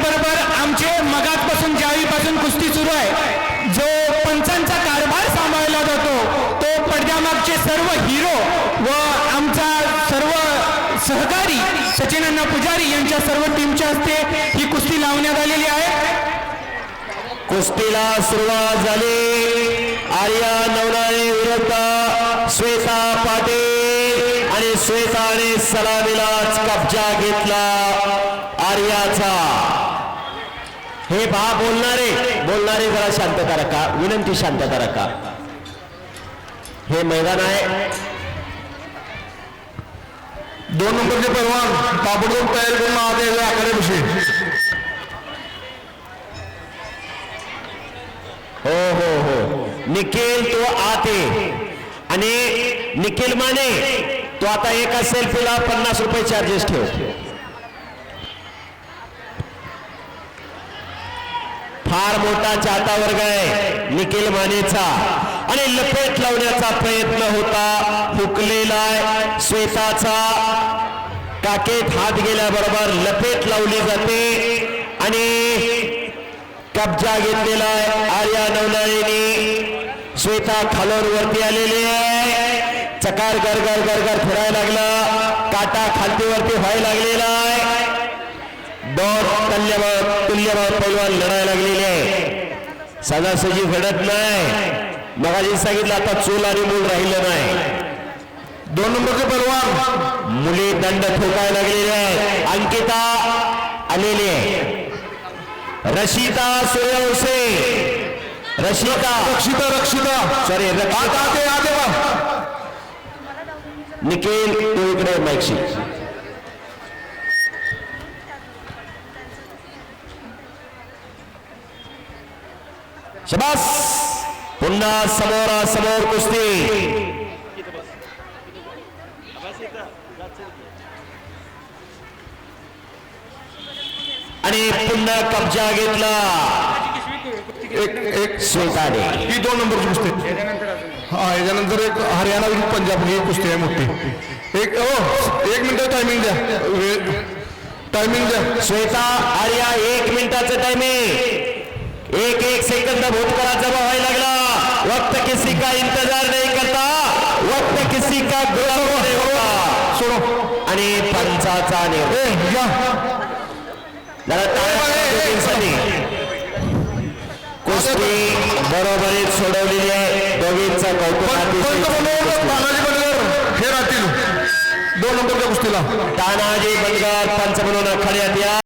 त्याचबरोबर आमचे मगातपासून ज्यावेळीपासून कुस्ती सुरू आहे जो पंचांचा कारभार सांभाळला जातो तो पडद्यामागचे सर्व हिरो व आमचा सर्व सहकारी सचिनअण्णा पुजारी यांच्या सर्व टीमच्या हस्ते ही कुस्ती लावण्यात आलेली आहे. कुस्तीला सुरुवात झाली. आर्या नवनाळे विरुद्ध श्वेता पाटील आणि श्वेताने सलामीलाच कब्जा घेतला. आर्याचा हे बा बोलणारे. बोलणारे जरा शांतता रखा. विनंती शांतता रखा. हे मैदान आहे. दोन नंबरचे परवा ताबडतोब तयार करून आत यायला हो हो हो. निखिल तो आते आणि निखिल माने तो आता एका सेल्फीला पन्नास रुपये चार्जेस ठेव. फार मोठा चाहता वर्ग आहे. निखिल मानेचा. आणि लपेट लावण्याचा प्रयत्न होता. हुकलेला आहे. श्वेताचा. काकेत हात गेल्याबरोबर लपेट लावली जाते. आणि कब्जा घेतलेला आहे. आर्या नवनाळीने श्वेता खालोर वरती आलेली आहे. चकार गरगर गरगर फिरायला लागला. काटा खालतीवरती व्हायला लागलेला आहे. दोन तुल्यमान तुल्यमान पैलवान लढायला लागलेले आहे. सजासजी घडत नाही. मगाशी सांगितलं आता चूल आणि मूल राहिलं नाही. दोन नंबरचे पैलवान मुली दंड ठोकायला लागलेले आहे अंकिता आलेली आहे. रशिता सूर्यवंशे. रशिता रक्षिता रक्षिता. सॉरी निखिल तू इकडे माईकशी शबास. पुन्हा समोरासमोर कुस्ती. आणि पुन्हा कब्जा घेतला. एक एक सुलताने. ही दोन नंबरची कुस्ती. हा याच्यानंतर एक हरियाणा विरुद्ध पंजाब. ही कुस्ती आहे मोठी. एक हो एक मिनिट टायमिंग द्या. टायमिंग द्या. श्वेता आर्या एक मिनिटाचं टायमिंग एक एक सेकंद भूतकाळा जमा व्हायला लागला. वक्त किसी का इंतजार नाही करता. वक्त किसी का सोडो. आणि पंचाचा निर्णय. कुस्ती बरोबरीत सोडवलेली आहे. दोघींचा हे राहतील. दोन नंबरच्या कुस्तीला. तानाजी बंदगार पंच म्हणून आखाड्यात या.